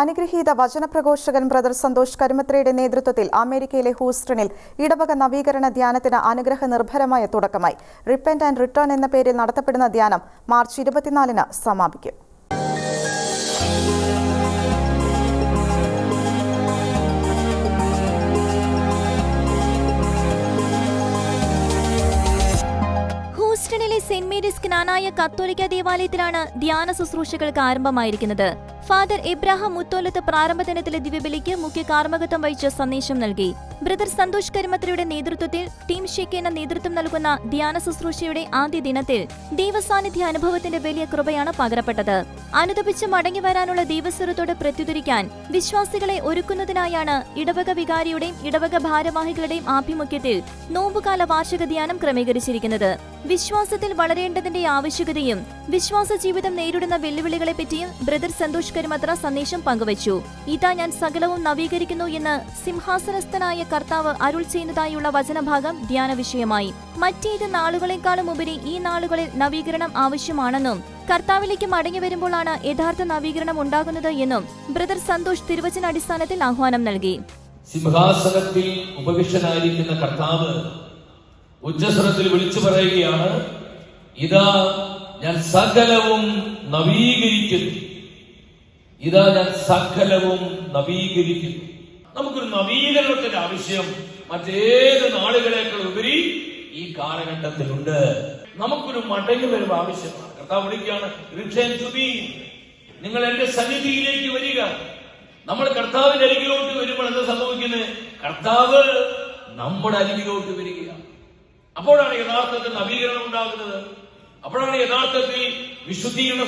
അനുഗ്രഹീത വചനപ്രഘോഷകൻ ബ്രദർ സന്തോഷ് കരുമത്രയുടെ നേതൃത്വത്തിൽ അമേരിക്കയിലെ ഹൂസ്റ്റണിൽ ഇടവക നവീകരണ ധ്യാനത്തിന് അനുഗ്രഹ നിർഭരമായ തുടക്കമായി. റിപ്പൻഡ് ആൻഡ് റിട്ടേൺ എന്ന പേരിൽ നടത്തപ്പെടുന്ന ധ്യാനം മാർച്ച് ഇരുപത്തിനാലിന് സമാപിക്കും. ഹൂസ്റ്റണിലെ സെന്റ് മേരീസ് ക്നാനായ കത്തോലിക്ക ദേവാലയത്തിലാണ് ധ്യാന ശുശ്രൂഷകൾക്ക് ആരംഭമായിരിക്കുന്നത്. ഫാദർ എബ്രാഹാം മുത്തോലത്ത് പ്രാരംഭ ദിനത്തിലെ ദിവ്യബലിക്ക് മുഖ്യ കാർമ്മകത്വം വഹിച്ച സന്ദേശം നൽകി. ബ്രദർ സന്തോഷ് കരിമത്രയുടെ നേതൃത്വത്തിൽ ടീം ഷെക്കേന നേതൃത്വം നൽകുന്ന ധ്യാന ശുശ്രൂഷയുടെ ആദ്യ ദിനത്തിൽ ദൈവസാന്നിധ്യ അനുഭവത്തിന്റെ വലിയ കൃപയാണ് പകരപ്പെട്ടത്. അനുദപിച്ച് മടങ്ങി വരാനുള്ള ദൈവസ്വരത്തോട് പ്രത്യുതരിക്കാൻ വിശ്വാസികളെ ഒരുക്കുന്നതിനായാണ് ഇടവക വികാരിയുടെയും ഇടവക ഭാരവാഹികളുടെയും ആഭിമുഖ്യത്തിൽ നോമ്പുകാല വാർഷിക ധ്യാനം ക്രമീകരിച്ചിരിക്കുന്നത്. വിശ്വാസത്തിൽ വളരേണ്ടതിന്റെ ആവശ്യകതയും വിശ്വാസ ജീവിതം നേരിടുന്ന വെല്ലുവിളികളെപ്പറ്റിയും ബ്രദർ സന്തോഷ് കരിമത്ര സന്ദേശം പങ്കുവച്ചു. ഇതാ ഞാൻ സകലവും നവീകരിക്കുന്നു എന്ന് സിംഹാസനസ്ഥനായ കർത്താവ് അരുൾ ചെയ്യുന്നതായുള്ള വചനഭാഗം ധ്യാന വിഷയമായി മറ്റേത് നാളുകളെക്കാളും ഉപരി ഈ നാളുകളിൽ നവീകരണം ആവശ്യമാണെന്നും കർത്താവിലേക്ക് മടങ്ങി വരുമ്പോഴാണ് യഥാർത്ഥ നവീകരണം ഉണ്ടാകുന്നത് എന്നും ബ്രദർ സന്തോഷ് തിരുവചന അടിസ്ഥാനത്തിൽ ആഹ്വാനം നൽകി. സിംഹാസനത്തിൽ ഉപവിഷ്ടനായിരിക്കുന്ന കർത്താവ് ഉച്ചസ്വരത്തിൽ വിളിച്ചു പറയുകയാണ് ഇതാ ഞാൻ സകലവും നവീകരിക്കുന്നു. ഇതാ ഞാൻ സകലവും നവീകരിക്കുന്നു. നമുക്കൊരു നവീകരണത്തിന്റെ ആവശ്യം മറ്റേത് നാളുകളേക്കാൾ ഉപരി ഈ കാലഘട്ടത്തിലുണ്ട്. നമുക്കൊരു മടങ്ങി വരവ് ആവശ്യമാണ്. കർത്താവ് വിളിക്കുകയാണ് "Return ടു me." നിങ്ങൾ എന്റെ സന്നിധിയിലേക്ക് വരിക. നമ്മൾ കർത്താവിന്റെ അരികിലോട്ട് വരുമ്പോൾ എന്താ സംഭവിക്കുന്നത്? കർത്താവ് നമ്മുടെ അരികിലോട്ട് വരിക അപ്പോഴാണ് യഥാർത്ഥത്തിൽ നവീകരണം ഉണ്ടാകുന്നത്. അപ്പോഴാണ് യഥാർത്ഥത്തിൽ വിശുദ്ധീകരണം